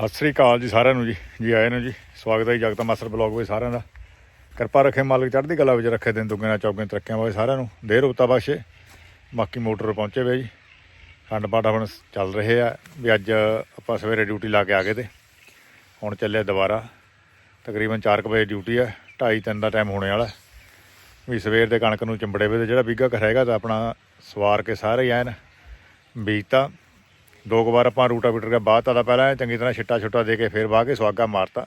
ਸਤਿ ਸ੍ਰੀ ਅਕਾਲ ਜੀ ਸਾਰਿਆਂ ਨੂੰ ਜੀ ਜੀ ਆਏ ਨੂੰ ਜੀ। ਸਵਾਗਤ ਹੈ ਜੀ ਜਗਤਾ ਮਾਸਟਰ ਬਲੌਗ ਵਿੱਚ ਸਾਰਿਆਂ ਦਾ। ਕਿਰਪਾ ਰੱਖੇ ਮਾਲਕ ਚੜ੍ਹਦੀ ਕਲਾ ਵਿੱਚ ਰੱਖੇ ਦਿਨ ਦੁੱਗਣਾ ਚੌਗਿਆਂ ਤਰੱਕੀਆਂ ਵਾਲੇ ਸਾਰਿਆਂ ਨੂੰ। ਦੇਰ ਉਤਾ ਬਖਸ਼ੇ। ਬਾਕੀ ਮੋਟਰ ਪਹੁੰਚੇ ਵੇ ਜੀ। ਖੰਡ ਪਾਠ ਹੁਣ ਚੱਲ ਰਹੇ ਆ। ਵੀ ਅੱਜ ਆਪਾਂ ਸਵੇਰੇ ਡਿਊਟੀ ਲਾ ਕੇ ਆ ਗਏ ਤੇ ਹੁਣ ਚੱਲਿਆ ਦੁਬਾਰਾ। ਤਕਰੀਬਨ 4 ਵਜੇ ਡਿਊਟੀ ਆ। 2:30 ਤਿੰਨ ਦਾ ਟਾਈਮ ਹੋਣੇ ਵਾਲਾ। ਵੀ ਸਵੇਰ ਦੇ ਕਣਕ ਨੂੰ ਚਿੰਬੜੇ ਵੇ ਤੇ ਜਿਹੜਾ ਵੀਗਾ ਹੈਗਾ ਤਾਂ ਆਪਣਾ ਸਵਾਰ ਕੇ ਸਾਰੇ ਐਨ ਬੀਜਤਾ। ਦੋ ਕੁ ਵਾਰ ਆਪਾਂ ਰੂਟਾਵੀਟਰ ਦਾ ਬਾਅਦ ਤਾਂ ਪਹਿਲਾਂ ਚੰਗੀ ਤਰ੍ਹਾਂ ਛਿੱਟਾ ਛੁੱਟਾ ਦੇ ਕੇ ਫਿਰ ਵਾਹ ਕੇ ਸਵਾਗਾ ਮਾਰਤਾ।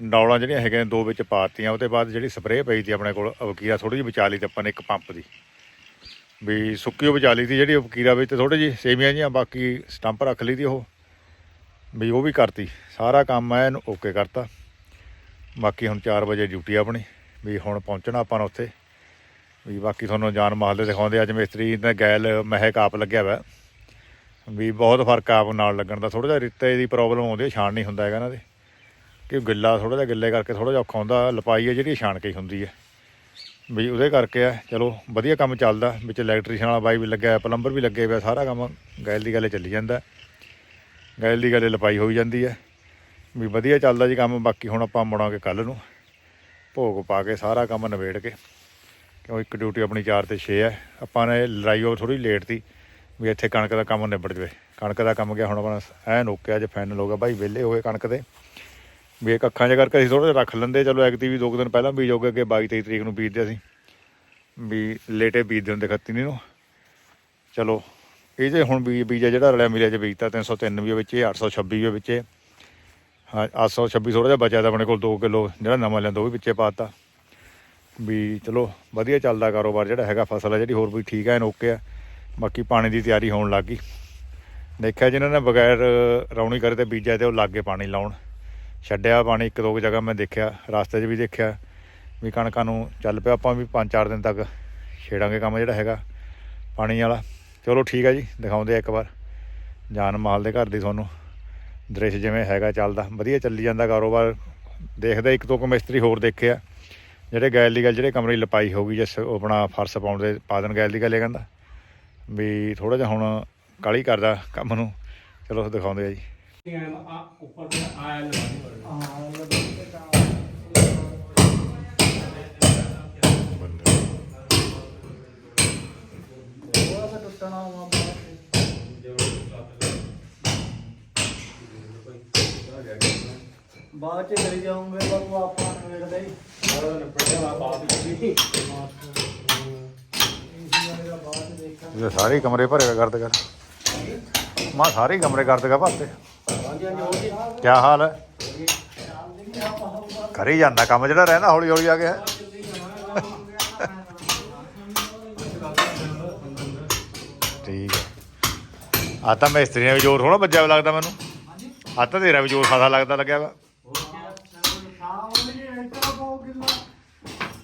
ਡੌਲਾਂ ਜਿਹੜੀਆਂ ਹੈਗੀਆਂ ਦੋ ਵਿੱਚ ਪਾਤੀਆਂ, ਉਹਦੇ ਬਾਅਦ ਜਿਹੜੀ ਸਪਰੇਅ ਪਈ ਸੀ ਆਪਣੇ ਕੋਲ ਵਕੀਰਾ ਥੋੜੀ ਜਿਹੀ ਬਚਾ ਲਈ ਤੇ ਆਪਾਂ ਨੇ ਇੱਕ ਪੰਪ ਦੀ। ਵੀ ਸੁੱਕੀ ਉਹ ਬਚਾ ਲਈ ਸੀ ਜਿਹੜੀ ਵਕੀਰਾ ਵਿੱਚ ਥੋੜੀ ਜਿਹੀ ਸੇਮੀਆਂ ਜੀਆਂ ਬਾਕੀ ਸਟੰਪ ਰੱਖ ਲਈ ਦੀ ਉਹ। ਵੀ ਉਹ ਵੀ ਕਰਤੀ, ਸਾਰਾ ਕੰਮ ਐਨ ਓਕੇ ਕਰਤਾ। ਬਾਕੀ ਹੁਣ 4 ਵਜੇ ਡਿਊਟੀ ਆਪਣੀ, ਵੀ ਹੁਣ ਪਹੁੰਚਣਾ ਆਪਾਂ ਨੂੰ ਉੱਥੇ। ਵੀ ਬਾਕੀ ਤੁਹਾਨੂੰ ਜਾਨ ਮਾਲ ਦਿਖਾਉਂਦੇ ਅੱਜ ਮਿਸਤਰੀ ਨੇ ਗੈਲ ਮਹਿਕ ਆਪ ਲੱਗਿਆ ਵਾ ਵੀ ਬਹੁਤ ਫ਼ਰਕ ਆ ਆਪ ਨਾਲ ਲੱਗਣ ਦਾ। ਥੋੜਾ ਜਿਹਾ ਰਿੱਤੇ ਦੀ ਪ੍ਰੋਬਲਮ ਆਉਂਦੀ ਹੈ ਛਾਣ ਨਹੀਂ ਹੁੰਦਾ ਹੈਗਾ ਇਹਨਾਂ ਦੇ। ਕਿ ਗਿੱਲਾ ਥੋੜਾ ਜਿਹਾ ਗਿੱਲੇ ਕਰਕੇ ਥੋੜਾ ਜਿਹਾ ਔਖਾ ਹੁੰਦਾ, ਲਪਾਈ ਹੈ ਜਿਹੜੀ ਛਾਣ ਕੇ ਹੀ ਹੁੰਦੀ ਹੈ ਵੀ ਉਹਦੇ ਕਰਕੇ ਆ, ਚਲੋ ਵਧੀਆ ਕੰਮ ਚੱਲਦਾ, ਵਿੱਚ ਇਲੈਕਟ੍ਰੀਸ਼ੀਅਨ ਵਾਲਾ ਬਾਈ ਵੀ ਲੱਗਿਆ ਪਲੰਬਰ ਵੀ ਲੱਗੇ ਹੋਇਆ ਸਾਰਾ ਕੰਮ ਗੈਲ ਦੀ ਗੱਲੇ ਚੱਲੀ ਜਾਂਦਾ। ਗੈਲ ਦੀ ਗੱਲੇ ਲਪਾਈ ਹੋਈ ਜਾਂਦੀ ਹੈ ਵੀ ਵਧੀਆ ਚੱਲਦਾ ਜੀ ਕੰਮ, ਬਾਕੀ ਹੁਣ ਆਪਾਂ ਮੁੜਾਂਗੇ ਕੱਲ ਨੂੰ। ਭੋਗ ਪਾ ਕੇ ਸਾਰਾ ਕੰਮ ਨਿਬੇੜ ਕੇ। ਕਿਉਂ ਇੱਕ ਡਿਊਟੀ ਆਪਣੀ 4 ਤੇ 6 ਹੈ ਆਪਾਂ ਨੇ ਲੜਾਈ ਉਹ ਥੋੜੀ ਲੇਟ ਤੀ। ਵੀ ਇੱਥੇ ਕਣਕ ਦਾ ਕੰਮ ਨਿਬੜ ਜਵੇ। ਕਣਕ ਦਾ ਕੰਮ ਗਿਆ, ਹੁਣ ਆਪਣਾ ਐਨ ਓਕੇ ਅੱਜ ਫਾਈਨਲ ਹੋ ਗਿਆ ਭਾਈ ਵਿਹਲੇ ਹੋਏ ਕਣਕ ਦੇ। ਵੀ ਇਹ ਅੱਖਾਂ 'ਚ ਕਰਕੇ ਅਸੀਂ ਥੋੜਾ ਜਿਹਾ ਰੱਖ ਲੈਂਦੇ, ਚਲੋ ਐਕਤੀ ਵੀ ਦੋ ਕੁ ਦਿਨ ਪਹਿਲਾਂ ਬੀਜ ਹੋਗੇ ਕਿ 22 23 ਤਰੀਕ ਨੂੰ ਬੀਜਦੇ ਅਸੀਂ। ਵੀ ਲੇਟੇ ਬੀਜਦੇ ਹੁੰਦੇ ਖੱਤੀ ਨਹੀਂ ਨੂੰ। ਚਲੋ, ਇਹ ਜੇ ਹੁਣ ਬੀਜ ਬੀਜਾ ਜਿਹੜਾ ਰਲਿਆ ਮਿਲਿਆ ਚ ਬੀਜਤਾ 303 ਵੀ ਵਿੱਚ 826 ਵੀ ਵਿੱਚ। ਹਾਂ 826 ਥੋੜਾ ਜਿਹਾ ਬਚਿਆ ਤਾਂ ਆਪਣੇ ਕੋਲ 2 ਕਿਲੋ ਜਿਹੜਾ ਨਵਾਂ ਲੈਂਦਾ ਉਹ ਵੀ ਵਿੱਚੇ ਪਾਤਾ ਵੀ ਚਲੋ, ਵਧੀਆ ਚੱਲਦਾ ਕਾਰੋਬਾਰ ਜਿਹੜਾ ਹੈਗਾ, ਫਸਲ ਆ ਜਿਹੜੀ ਹੋਰ ਵੀ ਠੀਕ ਹੈ ਐਨ ਓਕੇ ਆ। ਬਾਕੀ ਪਾਣੀ ਦੀ ਤਿਆਰੀ ਹੋਣ ਲੱਗ ਗਈ। ਦੇਖਿਆ ਜਿਨ੍ਹਾਂ ਨੇ ਬਗੈਰ ਰੌਣੀ ਕਰੇ ਤੇ ਬੀਜਿਆ ਤੇ ਉਹ ਲਾਗੇ ਪਾਣੀ ਲਾਉਣ। ਛੱਡਿਆ ਪਾਣੀ ਇੱਕ ਦੋ ਕੁ ਜਗ੍ਹਾ ਮੈਂ ਦੇਖਿਆ, ਰਸਤੇ 'ਚ ਵੀ ਦੇਖਿਆ ਵੀ ਕਣਕਾਂ ਨੂੰ ਚੱਲ ਪਿਆ। ਆਪਾਂ ਵੀ 5-4 ਦਿਨ ਤੱਕ ਛੇੜਾਂਗੇ ਕੰਮ ਜਿਹੜਾ ਹੈਗਾ ਪਾਣੀ ਵਾਲਾ। ਚਲੋ ਠੀਕ ਹੈ ਜੀ, ਦਿਖਾਉਂਦੇ ਆ ਇੱਕ ਵਾਰ। ਜਾਨ ਮਾਲ ਦੇ ਘਰ ਦੀ ਤੁਹਾਨੂੰ ਦ੍ਰਿਸ਼ ਜਿਵੇਂ ਹੈਗਾ ਚੱਲਦਾ। ਵਧੀਆ ਚੱਲੀ ਜਾਂਦਾ ਕਾਰੋਬਾਰ। ਦੇਖਦੇ ਇੱਕ ਦੋ ਕੁ ਮਿਸਤਰੀ ਹੋਰ ਦੇਖਿਆ ਜਿਹੜੇ ਗੈਲ ਦੀ ਗੱਲ, ਜਿਹੜੇ ਕਮਰੇ ਲਪਾਈ ਹੋ ਗਈ, ਜਿਸ ਉਹ ਆਪਣਾ ਫਰਸ਼ ਪਾਉਣ ਦੇ ਪਾਦਨ ਗੈਲ ਦੀ ਗੱਲ ਇਹ ਕਹਿੰਦਾ। ਵੀ ਥੋੜਾ ਜਿਹਾ ਹੁਣ ਕਾਲੀ ਕਰਦਾ ਕੰਮ ਨੂੰ। ਚਲੋ ਦਿਖਾਉਂਦੇ ਆ ਜੀ। ਬਾਅਦ ਚ ਕਰੀ ਜਾਉਂਗੇ ਪਰ ਉਹ ਆਪਾਂ ਨਿਬੜਦਾ ਹੀ। ਨਿਬੜਦਾ ਬਾਅਦ ਚ। ਇਹ ਸਾਰੇ ਹੀ ਕਮਰੇ ਭਰੇਗਾ ਕਰ ਦੇਗਾ ਮਾ ਸਾਰੇ ਹੀ ਕਮਰੇ ਕਰ ਦੇਗਾ ਭਰਤੇ। ਕੀ ਹਾਲ ਹੈ? ਕਰੀ ਜਾਂਦਾ ਕੰਮ ਜਿਹੜਾ ਰਹਿੰਦਾ ਹੌਲੀ ਹੌਲੀ ਆ ਗਿਆ। ਠੀਕ ਆ ਤਾਂ ਮਿਸਤਰੀ ਨੇ ਵੀ ਜ਼ੋਰ ਥੋੜਾ ਵੱਜਿਆ ਲੱਗਦਾ ਮੈਨੂੰ। ਆ ਤਾਂ ਤੇਰਾ ਵੀ ਜ਼ੋਰ ਖਾਸਾ ਲੱਗਦਾ ਲੱਗਿਆ ਵਾ।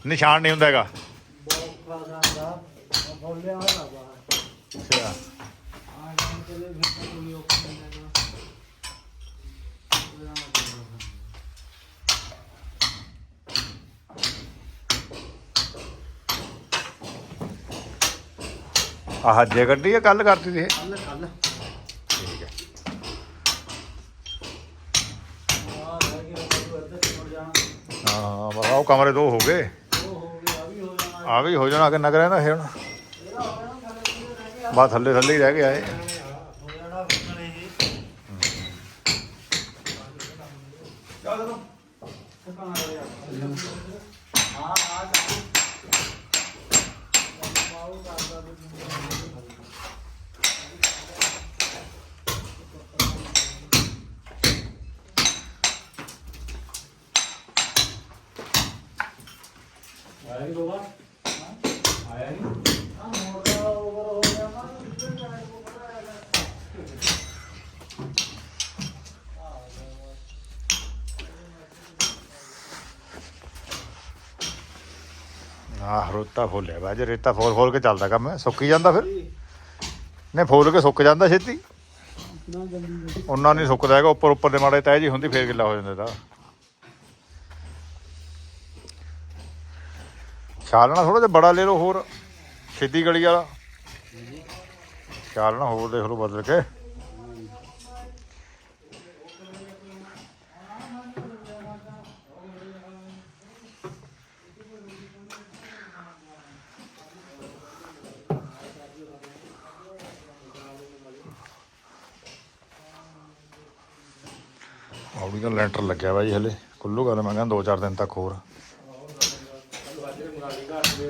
ਨਿਸ਼ਾਨ ਨਹੀਂ ਹੁੰਦਾ ਹੈਗਾ। ਅੱਛਾ। ਆਹ ਜੇ ਗੱਡੀ ਆ। ਕੱਲ ਕਰਤੀ ਸੀ ਇਹ? ਕੱਲ ਕੱਲ ਠੀਕ ਹੈ। ਆ ਰਹਿ ਗਿਆ ਉਹ ਇੱਧਰ ਛੋੜ ਜਾਣਾ ਹਾਂ ਬਾ ਉਹ ਕਮਰੇ ਦੋ ਹੋ ਗਏ। ਉਹ ਹੋ ਗਿਆ ਆ ਵੀ ਹੋ ਜਾਣਾ। ਆ ਵੀ ਹੋ ਜਾਣਾ ਕਿੰਨਾ ਕਰਿਆ ਨਾ ਇਹ ਹੁਣ। ਬਾ ਥੱਲੇ ਥੱਲੇ ਹੀ ਰਹਿ ਗਿਆ ਇਹ ਆਹ ਰੋਤਾ ਫੋਲਿਆ ਵਾ ਰੇਤਾ ਫੋਲ ਫੋਲ ਕੇ ਚੱਲਦਾ ਕੰਮ, ਸੁੱਕੀ ਜਾਂਦਾ ਫਿਰ। ਨਹੀਂ, ਫੋਲ ਕੇ ਸੁੱਕ ਜਾਂਦਾ ਛੇਤੀ। ਨਾ ਉਹਨਾਂ ਨਹੀਂ ਸੁੱਕਦਾ ਹੈਗਾ, ਉੱਪਰ ਉੱਪਰ ਦੇ ਮਾੜੇ ਤਹਿ ਜੀ ਹੁੰਦੀ, ਫੇਰ ਗਿੱਲਾ ਹੋ ਜਾਂਦਾ ਇਹਦਾ। ਛਾਲਣਾ ਥੋੜਾ ਜਿਹਾ ਬੜਾ ਲੈ ਲਓ ਹੋਰ, ਛੇਤੀ ਗਲੀ ਵਾਲਾ। ਛਾਲਣਾ ਹੋਰ ਦੇਖ ਲਓ ਬਦਲ ਕੇ। ਪੌੜੀ ਦਾ ਲੈਂਟਰ ਲੱਗਿਆ ਵਾ ਜੀ ਹਲੇ। ਖੁੱਲੂਗਾ ਤਾਂ ਮੈਂ ਕਹਿੰਦਾ 2-4 ਦਿਨ ਤੱਕ ਹੋਰ।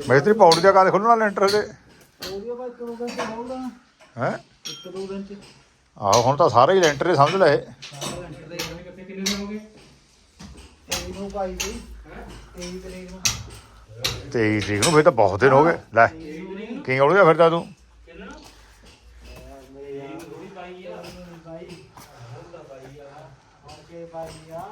ਮੇਤਰੀ ਪੌੜੀ ਦਾ ਕਾਲੇ ਖੁੱਲਣਾ ਲੈਂਟਰ ਦੋ ਹੈ? ਆਹੋ ਹੁਣ ਤਾਂ ਸਾਰੇ ਹੀ ਲੈਂਟਰ ਹੀ ਸਮਝ ਲੈ ਇਹ। ਸਾਰਾ ਲੈਂਟਰ ਦੇ ਕਿੱਥੇ ਕਿੰਨੇ ਦਿਨ ਹੋ ਗਏ। ਤੇਈ ਤਰੀਕ ਨੂੰ। 23 ਤਰੀਕ ਨੂੰ ਫਿਰ ਤਾਂ ਬਹੁਤ ਦਿਨ ਹੋ ਗਏ। ਲੈ ਕੀ ਹੋ ਗਿਆ ਫਿਰਦਾ ਤੂੰ? ਕਿੰਨਾ ਥੋੜੀ ਪਾਈ ਆ ਬਾਈ ਹੁੰਦਾ ਬਾਈ ਆ ਓਕੇ ਬਾਈ ਆ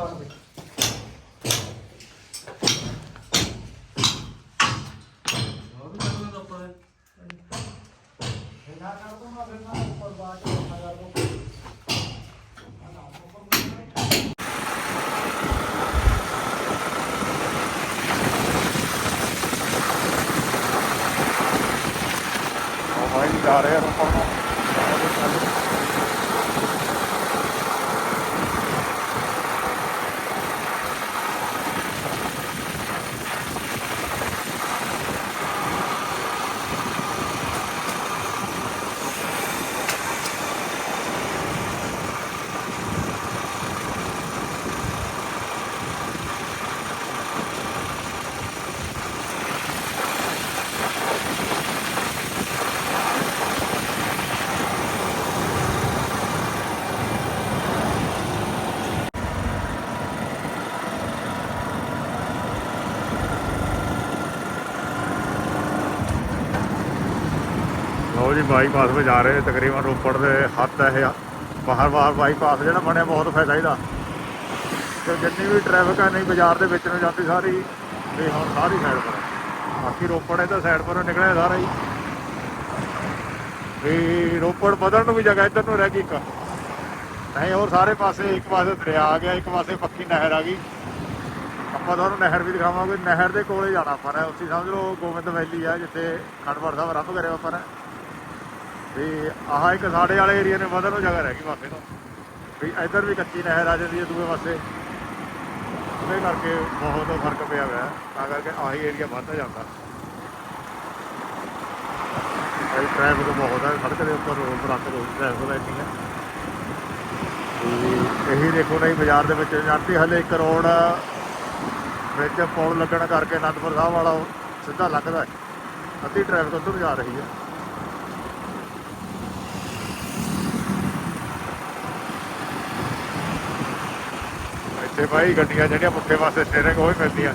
ਉਹ ਭਾਈ ਜਾ ਲੋ ਜੀ ਬਾਈਪਾਸ 'ਤੇ ਜਾ ਰਹੇ ਤਕਰੀਬਨ ਰੋਪੜ ਦੇ ਹੱਥ ਹੈ ਇਹ। ਬਾਹਰ ਬਾਹਰ ਬਾਈਪਾਸ ਜਿਹੜਾ ਬਣਿਆ, ਬਹੁਤ ਫਾਇਦਾ ਇਹਦਾ। ਤੇ ਜਿੰਨੀ ਵੀ ਟ੍ਰੈਫਿਕ ਆ ਨਹੀਂ ਬਾਜ਼ਾਰ ਦੇ ਵਿੱਚ ਨੂੰ ਜਾਂਦੀ ਸਾਰੀ। ਤੇ ਹੁਣ ਸਾਰੀ ਸਾਈਡ ਪਰ ਬਾਕੀ ਰੋਪੜ ਇਹਦਾ ਸਾਈਡ ਪਰੋਂ ਨਿਕਲਿਆ ਸਾਰਾ ਹੀ। ਵੀ ਰੋਪੜ ਵਧਣ ਨੂੰ ਵੀ ਜਗ੍ਹਾ ਇੱਧਰ ਨੂੰ ਰਹਿ ਗਈ ਇੱਕ। ਨਹੀਂ ਹੋਰ ਸਾਰੇ ਪਾਸੇ, ਇੱਕ ਪਾਸੇ ਦਰਿਆ ਆ ਗਿਆ, ਇੱਕ ਪਾਸੇ ਪੱਕੀ ਨਹਿਰ ਆ ਗਈ। ਆਪਾਂ ਤੁਹਾਨੂੰ ਨਹਿਰ ਵੀ ਦਿਖਾਵਾਂਗੇ। ਨਹਿਰ ਦੇ ਕੋਲੇ ਜਾਣਾ ਆਪਾਂ ਨੇ। ਉੱਥੇ ਸਮਝ ਲਓ, ਗੋਬਿੰਦ ਵੈਲੀ ਆ, ਜਿੱਥੇ ਖੰਡਪੁਰ ਸਾਹਿਬ ਰੱਬ ਕਰਿਆ ਆਪਾਂ ਨੇ। ਵੀ ਆਹ ਇੱਕ ਸਾਡੇ ਵਾਲੇ ਏਰੀਆ ਨੇ ਵਧਣ ਨੂੰ ਜਗ੍ਹਾ ਰਹਿ ਗਈ ਪਾਸੇ ਤੋਂ। ਵੀ ਇੱਧਰ ਵੀ ਕੱਚੀ ਨਹਿਰ ਆ ਜਾਂਦੀ ਹੈ ਦੂਏ ਪਾਸੇ। ਉਹਦੇ ਕਰਕੇ ਬਹੁਤ ਫ਼ਰਕ ਪਿਆ ਹੋਇਆ। ਤਾਂ ਕਰਕੇ ਆਹੀ ਏਰੀਆ ਵੱਧਦਾ ਜਾਂਦਾ। ਇਹ ਟ੍ਰੈਫਿਕ ਬਹੁਤ ਹੈ ਸੜਕ ਦੇ ਉੱਪਰ ਰੋਡ ਬਰਾਕ ਰੋਡ ਟ੍ਰੈਫਿਕ ਲੈਣੀ ਹੈ ਇਹੀ ਦੇਖੋ ਨਹੀਂ, ਬਾਜ਼ਾਰ ਦੇ ਵਿੱਚ ਜਾਂਦੀ ਹਲੇ ਇੱਕ ਰੋਡ ਵਿੱਚ ਪੁਲ ਲੱਗਣ ਕਰਕੇ ਅਨੰਦਪੁਰ ਸਾਹਿਬ ਵਾਲਾ ਉਹ ਸਿੱਧਾ ਲੱਗਦਾ ਹੈ। ਅੱਧੀ ਟ੍ਰੈਫਿਕ ਉੱਧਰ ਜਾ ਰਹੀ ਹੈ। ਇੱਥੇ ਭਾਈ ਗੱਡੀਆਂ ਜਿਹੜੀਆਂ ਪੁੱਠੇ ਪਾਸੇ ਸਟੇਰਿੰਗ ਉਹ ਹੀ ਮਿਲਦੀਆਂ।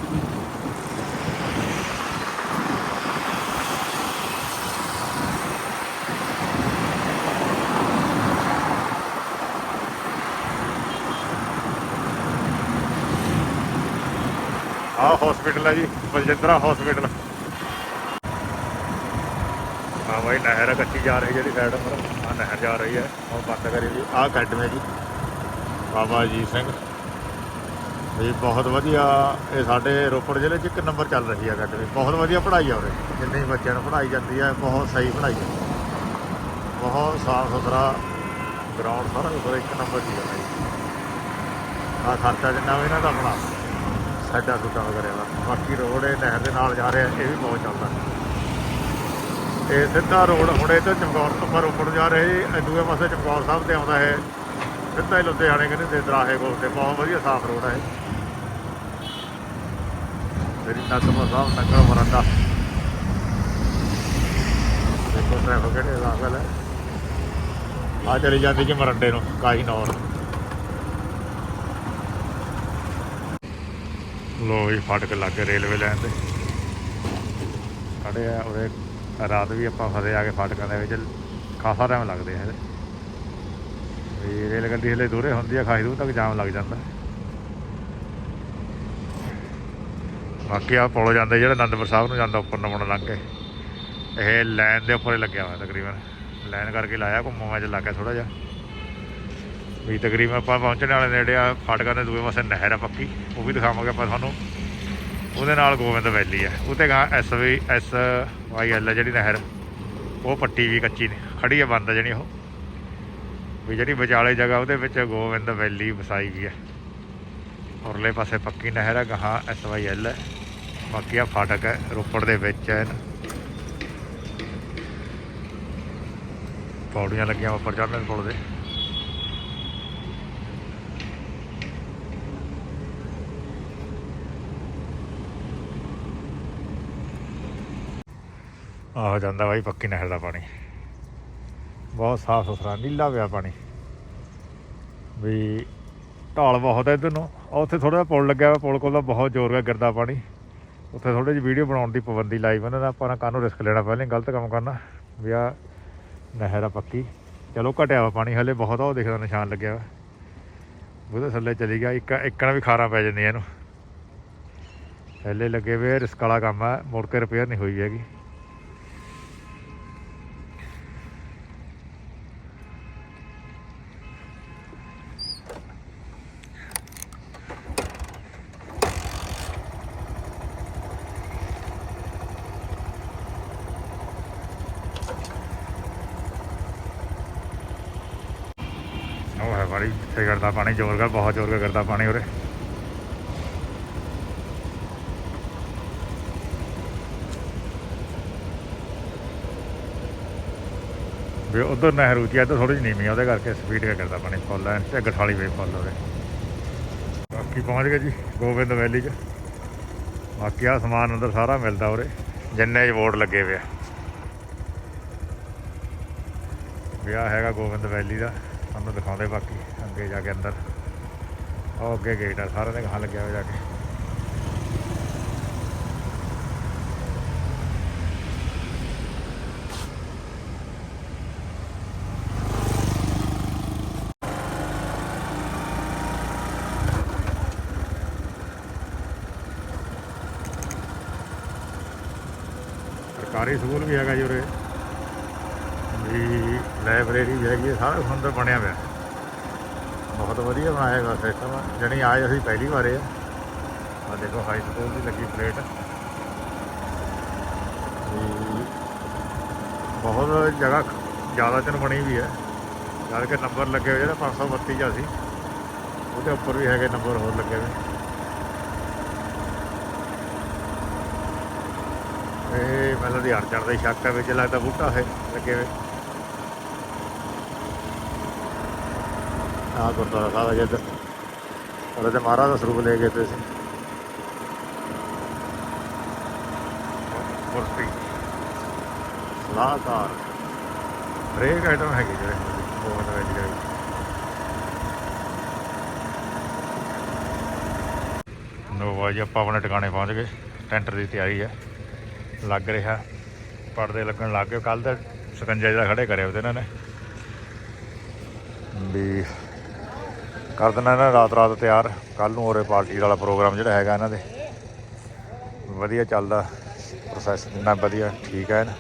ਆਹ ਹਸਪੀਟਲ ਹੈ ਜੀ, ਬਲਜਿੰਦਰਾ ਹਸਪੀਟਲ ਹਾਂ ਭਾਈ ਨਹਿਰ ਕੱਚੀ ਜਾ ਰਹੀ ਜਿਹੜੀ ਸਾਈਡ ਪਰ ਆ ਨਹਿਰ ਜਾ ਰਹੀ ਹੈ, ਉਹ ਬੰਦ ਕਰੀ ਜੀ ਆਹ ਅਕੈਡਮੀ ਜੀ। ਬਾਬਾ ਅਜੀਤ ਸਿੰਘ। ਵੀ ਬਹੁਤ ਵਧੀਆ ਇਹ ਸਾਡੇ ਰੋਪੜ ਜ਼ਿਲ੍ਹੇ 'ਚ ਇੱਕ ਨੰਬਰ ਚੱਲ ਰਹੀ ਹੈ ਅਕੈਡਮੀ ਬਹੁਤ ਵਧੀਆ ਪੜ੍ਹਾਈ ਆ ਉਰੇ। ਜਿੰਨੇ ਵੀ ਬੱਚਿਆਂ ਨੂੰ ਪੜ੍ਹਾਈ ਜਾਂਦੀ ਹੈ ਬਹੁਤ ਸਹੀ ਪੜ੍ਹਾਈ ਹੈ ਬਹੁਤ ਸਾਫ਼ ਸੁਥਰਾ ਗਰਾਊਂਡ ਸਾਰਾ ਕੁਝ ਇੱਕ ਨੰਬਰ ਦੀ ਹੈ ਆ ਖਰਚਾ ਜਿੰਨਾ ਵੀ ਇਹਨਾਂ ਦਾ ਆਪਣਾ, ਸਾਡਾ ਸੁੱਟਾ ਵਗੈਰਾ ਦਾ। ਬਾਕੀ ਰੋਡ ਇਹ ਨਹਿਰ ਦੇ ਨਾਲ ਜਾ ਰਿਹਾ, ਇਹ ਵੀ ਬਹੁਤ ਚੱਲਦਾ। ਇਹ ਸਿੱਧਾ ਰੋਡ, ਹੁਣੇ ਇਹ ਤਾਂ ਚਮਕੌਰ ਤੋਂ ਆਪਾਂ ਰੋਪੜ ਜਾ ਰਹੇ ਇਹ ਦੂਏ ਪਾਸੇ ਚਮਕੌਰ ਸਾਹਿਬ ਤੇ ਆਉਂਦਾ ਹੈ ਸਿੱਧਾ ਹੀ ਲੁਧਿਆਣੇ ਕਹਿੰਦੇ ਦਰਾਹੇ ਕੋਲ ਤੇ, ਬਹੁਤ ਵਧੀਆ ਸਾਫ਼ ਰੋਡ ਹੈ ਮੇਰੀ ਨਤਮਾ ਸਾਹਿਬ ਨੰਗਲ ਮਰੰਦਾ ਦੇਖੋ ਟ੍ਰੈਫਿਕ ਕਿਹੜੇ ਹਿਸਾਬ ਹੈ ਆ ਚਲੀ ਜਾਂਦੀ ਜੀ ਮਰੰਡੇ ਨੂੰ ਕਾਹੀ ਨੌਰ ਲੋ ਜੀ ਫਾਟਕ ਲੱਗੇ ਰੇਲਵੇ ਲਾਈਨ ਤੇ ਖੜੇ ਆ ਉਰੇ ਰਾਤ ਵੀ ਆਪਾਂ ਫਸੇ ਆ ਕੇ ਫਾਟਕਾਂ ਦੇ ਵਿੱਚ ਖਾਸਾ ਟਾਈਮ ਲੱਗਦੇ ਆ ਇਹਦੇ ਵੀ ਰੇਲ ਗੱਡੀ ਹਲੇ ਦੂਰੇ ਹੁੰਦੀ ਆ ਖਾਸੀ ਦੂਰ ਤੱਕ ਜਾਮ ਲੱਗ ਜਾਂਦਾ ਬਾਕੀ ਆ ਪੁਲ ਜਾਂਦੇ ਜਿਹੜਾ ਅਨੰਦਪੁਰ ਸਾਹਿਬ ਨੂੰ ਜਾਂਦਾ ਉੱਪਰ ਨਮਣ ਲੰਘ ਕੇ। ਇਹ ਲਾਈਨ ਦੇ ਉੱਪਰ ਲੱਗਿਆ ਹੋਇਆ ਤਕਰੀਬਨ। ਲਾਈਨ ਕਰਕੇ ਲਾਇਆ ਘੁੰਮਵਾਂ ਚ ਲੱਗਾ ਥੋੜਾ ਜਿਹਾ। ਵੀ ਤਕਰੀਬਨ ਆਪਾਂ ਪਹੁੰਚਣ ਵਾਲੇ ਨੇੜੇ ਆ, ਫਾਟਕਾਂ ਦੇ ਦੂਏ ਪਾਸੇ ਨਹਿਰ ਆ ਪੱਕੀ, ਉਹ ਵੀ ਦਿਖਾਵਾਂਗੇ ਆਪਾਂ ਤੁਹਾਨੂੰ। ਉਹਦੇ ਨਾਲ ਗੋਬਿੰਦ ਵੈਲੀ ਆ। ਉਹਤੇ ਗਾ S V S Y L ਜਿਹੜੀ ਨਹਿਰ। ਉਹ ਪੱਟੀ ਵੀ ਕੱਚੀ ਨੇ ਖੜੀ ਆ ਬੰਦ ਆ ਜਿਹੜੀ ਉਹ। ਵੀ ਜਿਹੜੀ ਵਿਚਾਲੇ ਜਗ੍ਹਾ ਉਹਦੇ ਵਿੱਚ ਗੋਬਿੰਦ ਵੈਲੀ ਵਸਾਈ ਗਈ ਹੈ ਔਰਲੇ ਪਾਸੇ ਪੱਕੀ ਨਹਿਰ ਹੈ ਗਾਹਾਂ ਐਸ ਵਾਈ ਐਲ ਹੈ ਬਾਕੀ ਆ ਫਾਟਕ ਹੈ, ਰੋਪੜ ਦੇ ਵਿੱਚ ਹੈ। ਪੌੜੀਆਂ ਲੱਗੀਆਂ ਉੱਪਰ ਚੜ੍ਹਨ ਦੇ ਪੁਲ ਦੇ। ਆ ਜਾਂਦਾ ਬਾਈ ਪੱਕੀ ਨਹਿਰ ਦਾ ਪਾਣੀ। ਬਹੁਤ ਸਾਫ਼ ਸੁਥਰਾ, ਨੀਲਾ ਪਿਆ ਪਾਣੀ। ਵੀ ਢਾਲ ਬਹੁਤ ਹੈ ਇੱਧਰ ਨੂੰ। ਉੱਥੇ ਥੋੜਾ ਜਿਹਾ ਪੁਲ ਲੱਗਿਆ ਹੋਇਆ, ਪੁਲ ਕੋਲ ਤਾਂ ਬਹੁਤ ਜ਼ੋਰ ਦਾ ਗਿਰਦਾ ਪਾਣੀ। ਉੱਥੇ ਥੋੜੀ ਜਿਹੀ ਵੀਡੀਓ ਬਣਾਉਣ ਦੀ ਪਾਬੰਦੀ ਲਾਈ ਉਹਨਾਂ ਦਾ ਆਪਾਂ ਨਾ ਕਾਹਨੂੰ ਰਿਸਕ ਲੈਣਾ ਪਹਿਲੇ, ਗਲਤ ਕੰਮ ਕਰਨਾ। ਵੀ ਆ ਨਹਿਰ ਆ ਪੱਕੀ। ਚਲੋ ਘਟਿਆ ਵਾ ਪਾਣੀ ਹਲੇ ਬਹੁਤ ਆ, ਉਹ ਦੇਖਦਾ ਨਿਸ਼ਾਨ ਲੱਗਿਆ ਵਾ। ਉਹਦੇ ਥੱਲੇ ਚਲੀ ਗਿਆ, ਇੱਕ ਇੱਕਣ ਵੀ ਖਾਰਾਂ ਪੈ ਜਾਂਦੀਆਂ ਇਹਨੂੰ। ਥੱਲੇ ਲੱਗੇ ਵੇ ਰਿਸਕ ਵਾਲਾ ਕੰਮ ਆ, ਮੁੜ ਕੇ ਰਿਪੇਅਰ ਨਹੀਂ ਹੋਈ ਹੈਗੀ ਉਹ ਹੈ ਬੜੀ ਇੱਥੇ ਕਰਦਾ ਪਾਣੀ ਜ਼ੋਰ ਕਰ ਬਹੁਤ ਜ਼ੋਰ ਕਰ ਕਰਦਾ ਪਾਣੀ ਉਰੇ। ਵੀ ਉਧਰ ਨਹਿਰ ਉੱਚੀ ਆ ਤਾਂ ਥੋੜੀ ਜਿਹੀ ਨੀਵੀਂ ਉਹਦੇ ਕਰਕੇ ਸਪੀਡ ਕਰਦਾ ਪਾਣੀ ਫੁੱਲ ਐ ਤੇ, ਗਠਾਲੀ ਵੇ ਫੁੱਲ ਉਹਦੇ ਬਾਕੀ ਪਹੁੰਚ ਗਏ ਜੀ, ਗੋਬਿੰਦ ਵੈਲੀ 'ਚ। ਬਾਕੀ ਆ ਸਮਾਨ ਅੰਦਰ ਸਾਰਾ ਮਿਲਦਾ ਉਰੇ, ਜਿੰਨੇ ਬੋਰਡ ਲੱਗੇ ਹੋਏ ਆ। ਵੀ ਹੈਗਾ ਗੋਬਿੰਦ ਵੈਲੀ ਦਾ, ਤੁਹਾਨੂੰ ਦਿਖਾਉਂਦੇ ਬਾਕੀ। ਅੱਗੇ ਜਾ ਕੇ ਅੰਦਰ। ਉਹ ਅੱਗੇ ਗੇਟ ਆ ਸਾਰਿਆਂ ਦੇ ਗਾਹਾਂ ਲੱਗਿਆ ਹੋਇਆ ਜਾ ਕੇ। ਸਰਕਾਰੀ ਸਕੂਲ ਵੀ ਹੈਗਾ ਜੀ ਉਰੇ। ਵੀ ਲਾਇਬ੍ਰੇਰੀ ਵੀ ਹੈਗੀ ਹੈ, ਸਾਰਾ ਕੁਛ ਅੰਦਰ ਬਣਿਆ ਹੋਇਆ ਬਹੁਤ ਵਧੀਆ ਬਣਾਇਆ ਹੋਇਆ ਸਿਸਟਮ ਜਣੀ ਆਏ ਅਸੀਂ ਪਹਿਲੀ ਵਾਰੇ ਆ। ਆ ਦੇਖੋ ਹਾਈ ਸਕੂਲ ਦੀ ਲੱਗੀ ਪਲੇਟ ਵੀ ਬਹੁਤ ਜਗ੍ਹਾ ਜ਼ਿਆਦਾ ਚਨ ਬਣੀ ਵੀ ਹੈ। ਜਦ ਕਿ ਨੰਬਰ ਲੱਗੇ ਹੋਏ ਜਿਹੜਾ 532 ਜਾਂ ਸੀ। ਉਹਦੇ ਉੱਪਰ ਵੀ ਹੈਗੇ ਨੰਬਰ ਹੋਰ ਲੱਗੇ ਹੋਏ। ਇਹ ਮੈਨੂੰ ਦੀ ਹੜ ਚੜਦਾ ਹੀ ਸ਼ੱਕ ਹੈ ਵਿੱਚ ਲੱਗਦਾ ਬੂਟਾ ਹੈ, ਲੱਗੇ ਹੋਏ। ਆ ਗੁਰਦੁਆਰਾ ਸਾਹਿਬ ਹੈ ਜਿੱਧਰ ਉਹਦੇ ਤੇ ਮਹਾਰਾਜ ਦਾ ਸਰੂਪ ਲੈ ਗਏ ਤੇ ਸੀ। ਕੁਰਸੀ ਸਲਾਹਕਾਰ। ਹਰੇਕ ਆਈਟਮ ਹੈਗੀ ਜਿਹੜੇ ਉਹ ਨਵੇਂ ਜਿਹੜੇ ਨੋ ਵਾਜੀ ਆਪਾਂ ਆਪਣੇ ਟਿਕਾਣੇ ਪਹੁੰਚ ਗਏ। ਟੈਂਟਰ ਦੀ ਤਿਆਰੀ ਹੈ। ਲੱਗ ਰਿਹਾ। ਪਰਦੇ ਲੱਗਣ ਲੱਗ ਗਏ। ਕੱਲ ਦਾ ਸਕੰਜਾ ਜਿਹੜਾ ਖੜੇ ਕਰਿਆ ਉਹਦੇ ਇਹਨਾਂ ਨੇ। ਵੀ ਕਰ ਦੇਣਾ ਇਹਨਾਂ ਰਾਤ ਰਾਤ ਤਿਆਰ। ਕੱਲ ਨੂੰ ਹੋਰੇ ਪਾਰਟੀ ਵਾਲਾ ਪ੍ਰੋਗਰਾਮ ਜਿਹੜਾ ਹੈਗਾ ਇਹਨਾਂ ਦੇ। ਵਧੀਆ ਚੱਲਦਾ ਪ੍ਰੋਸੈਸ ਜਿੰਨਾ ਵਧੀਆ ਠੀਕ ਹੈ ਨਾ।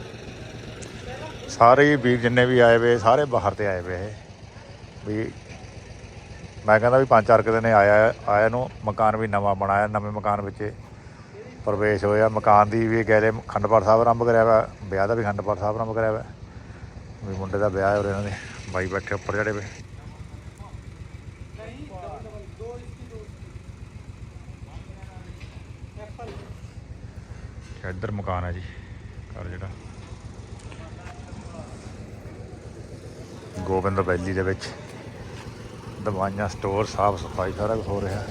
ਸਾਰੇ ਹੀ ਵੀਰ ਜਿੰਨੇ ਵੀ ਆਏ ਵੇ, ਸਾਰੇ ਬਾਹਰ ਤੇ ਆਏ ਵੇ ਇਹ। ਵੀ ਮੈਂ ਕਹਿੰਦਾ ਵੀ ਪੰਜ ਚਾਰ ਕੁ ਦਿਨ ਆਇਆ ਆਇਆ ਨੂੰ ਮਕਾਨ ਵੀ ਨਵਾਂ ਬਣਾਇਆ, ਨਵੇਂ ਮਕਾਨ ਵਿੱਚ ਪ੍ਰਵੇਸ਼ ਹੋਇਆ। ਮਕਾਨ ਦੀ ਵੀ ਗੈਲੇ ਖੰਡਪਾਠ ਸਾਹਿਬ ਆਰੰਭ ਕਰਿਆ ਵਾ, ਵਿਆਹ ਦਾ ਵੀ ਖੰਡਪਾਠ ਸਾਹਿਬ ਆਰੰਭ ਕਰਿਆ ਵਾ। ਵੀ ਮੁੰਡੇ ਦਾ ਵਿਆਹ ਹੈ ਔਰ ਇਹਨਾਂ ਦੇ, ਬਾਈ ਬੈਠੇ ਉੱਪਰ ਜਿਹੜੇ ਵੇ ਇੱਧਰ ਮਕਾਨ ਹੈ ਜੀ, ਘਰ ਜਿਹੜਾ। ਗੋਬਿੰਦ ਵੈਲੀ ਦੇ ਵਿੱਚ ਦਵਾਈਆਂ, ਸਟੋਰ, ਸਾਫ਼ ਸਫ਼ਾਈ, ਸਾਰਾ ਕੁਝ ਹੋ ਰਿਹਾ।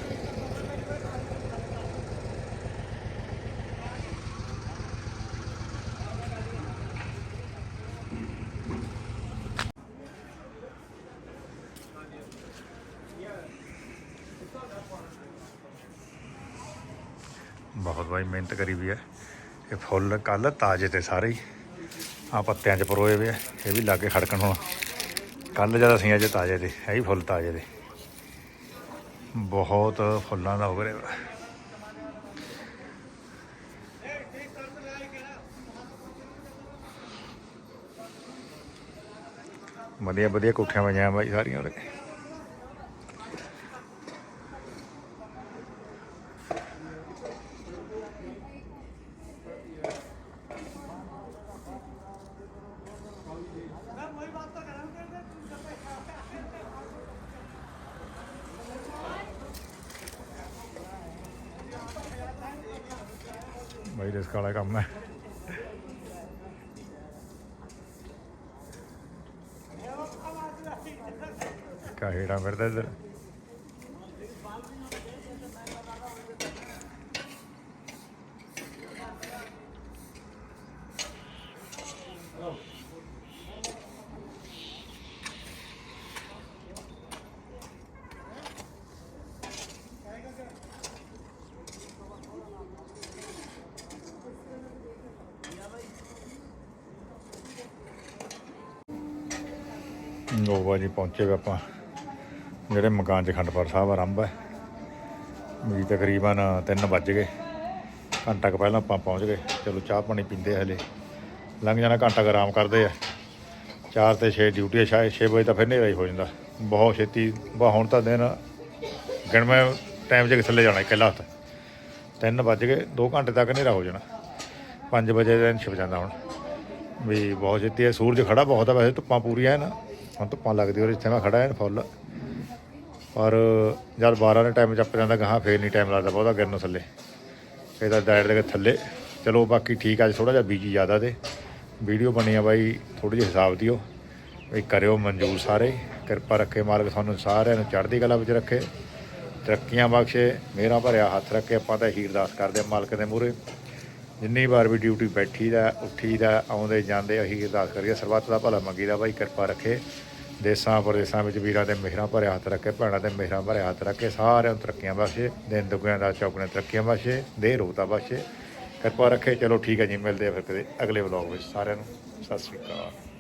ਬਹੁਤ ਬਾਈ ਮਿਹਨਤ ਕਰੀ ਵੀ ਹੈ। ਇਹ ਫੁੱਲ ਕੱਲ ਤਾਜ਼ੇ ਤੇ ਸਾਰੇ ਹੀ। ਆ ਪੱਤਿਆਂ 'ਚ ਪਰੋਏ ਵੇ ਆ, ਇਹ ਵੀ ਲਾਗੇ ਖੜਕਣ ਹੁਣ। ਕੱਲ ਜਦ ਅਸੀਂ ਅੱਜ ਤਾਜ਼ੇ ਤੇ, ਇਹ ਵੀ ਫੁੱਲ ਤਾਜ਼ੇ ਦੇ ਬਹੁਤ ਫੁੱਲਾਂ ਦਾ ਉਗਰੇ ਵਾ। ਵਧੀਆ ਵਧੀਆ ਕੋਠੀਆਂ ਬਣੀਆਂ ਬਾਈ ਸਾਰੀਆਂ ਉਹਦੇ ਰਿਸਕ ਵਾਲਾ ਕੰਮ ਹੈ ਕਾਹੇੜਾ ਫਿਰਦਾ ਇੱਧਰ ਨੋਵਾ ਜੀ ਪਹੁੰਚੇ ਵੇ ਆਪਾਂ, ਜਿਹੜੇ ਮਕਾਨ 'ਚ ਖੰਡਪੁਰ ਸਾਹਿਬ ਆਰੰਭ ਹੈ। ਵੀ ਤਕਰੀਬਨ 3 ਵੱਜ ਗਏ। ਘੰਟਾ ਕੁ ਪਹਿਲਾਂ ਆਪਾਂ ਪਹੁੰਚ ਗਏ। ਚਲੋ ਚਾਹ ਪਾਣੀ ਪੀਂਦੇ ਆ ਹਲੇ। ਲੰਘ ਜਾਣਾ ਘੰਟਾ ਕੁ ਆਰਾਮ ਕਰਦੇ ਆ। 4 ਤੇ 6 ਡਿਊਟੀ ਹੈ ਸ਼ਾਇਦ 6 ਵਜੇ ਤਾਂ ਫਿਰ ਹਨੇਰਾ ਹੀ ਹੋ ਜਾਂਦਾ। ਬਹੁਤ ਛੇਤੀ, ਬਾ ਹੁਣ ਤਾਂ ਦਿਨ ਗਿਣਵੇਂ ਟਾਈਮ 'ਚ ਥੱਲੇ ਜਾਣਾ ਇਕੱਲਾ ਹੱਥ। 3 ਵੱਜ ਗਏ 2 ਘੰਟੇ ਤੱਕ ਹਨੇਰਾ ਹੋ ਜਾਣਾ। 5 ਵਜੇ ਦਿਨ ਛਿਪ ਜਾਂਦਾ ਹੁਣ। ਵੀ ਬਹੁਤ ਛੇਤੀ ਹੈ ਸੂਰਜ ਖੜਾ ਬਹੁਤ ਹੈ ਵੈਸੇ ਧੁੱਪਾਂ ਪੂਰੀਆਂ ਹਨ ਹੁਣ ਧੁੱਪਾਂ ਲੱਗਦੀ ਔਰ ਇੱਥੇ ਮੈਂ ਖੜਾ ਹਾਂ ਫੁੱਲ। ਪਰ ਜਦ 12 ਦੇ ਟਾਈਮ ਚੱਪ ਜਾਂਦਾ, ਗਾਹਾਂ ਫੇਰ ਨਹੀਂ ਟਾਈਮ ਲੱਗਦਾ ਬਹੁਤਾ ਗਿਰਨ ਨੂੰ ਥੱਲੇ। ਇਹਦਾ ਡਾਇਟ ਦੇ ਥੱਲੇ। ਚਲੋ ਬਾਕੀ ਠੀਕ ਆ, ਅੱਜ ਥੋੜਾ ਜਿਹਾ ਬੀਜੀ ਜ਼ਿਆਦਾ ਤੇ। ਵੀਡੀਓ ਬਣੀ ਆ ਬਾਈ ਥੋੜੀ ਜਿਹੀ ਹਿਸਾਬ ਦਿਓ। ਵੀ ਕਰਿਓ ਮਨਜ਼ੂਰ ਸਾਰੇ। ਕਿਰਪਾ ਰੱਖੇ ਮਾਲਕ ਤੁਹਾਨੂੰ ਸਾਰਿਆਂ ਨੂੰ ਚੜ੍ਹਦੀ ਕਲਾ ਵਿੱਚ ਰੱਖੇ। ਤਰੱਕੀਆਂ ਬਖਸ਼ੇ ਮੇਰਾ ਭਰਿਆ ਹੱਥ ਰੱਖੇ। ਆਪਾਂ ਤਾਂ ਹੀ ਅਰਦਾਸ ਕਰਦੇ ਆ ਮਾਲਕ ਦੇ ਮੂਹਰੇ। ਜਿੰਨੀ ਵਾਰ ਵੀ ਡਿਊਟੀ ਬੈਠੀ ਦਾ ਉੱਠੀ ਦਾ ਆਉਂਦੇ ਜਾਂਦੇ, ਅਸੀਂ ਅਰਦਾਸ ਕਰੀਏ, ਸਰਬੱਤ ਦਾ ਭਲਾ ਮੰਗੀ ਦਾ ਬਾਈ ਕਿਰਪਾ ਰੱਖੇ। ਦੇਸਾਂ ਪ੍ਰਦੇਸਾਂ ਵਿੱਚ ਵੀਰਾਂ ਦੇ ਮਿਹਰਾਂ ਭਰਿਆ ਹੱਥ ਰੱਖੇ, ਭੈਣਾਂ ਦੇ ਮਿਹਰਾਂ ਭਰਿਆ ਹੱਥ ਰੱਖੇ, ਸਾਰਿਆਂ ਨੂੰ ਤਰੱਕੀਆਂ ਬਖਸ਼ੇ, ਦਿਨ ਦੁਗਿਆਂ ਦਾ, ਚੌਗਣੇ ਤਰੱਕੀਆਂ ਬਖਸ਼ੇ, ਦੇਹ ਰੋਤਾ ਬਖਸ਼ੇ। ਕਿਰਪਾ ਰੱਖੇ, ਚਲੋ ਠੀਕ ਹੈ ਜੀ, ਮਿਲਦੇ ਆ ਫਿਰ ਕਦੇ ਅਗਲੇ ਵਲੌਗ ਵਿੱਚ। ਸਾਰਿਆਂ ਨੂੰ ਸਤਿ ਸ੍ਰੀ ਅਕਾਲ।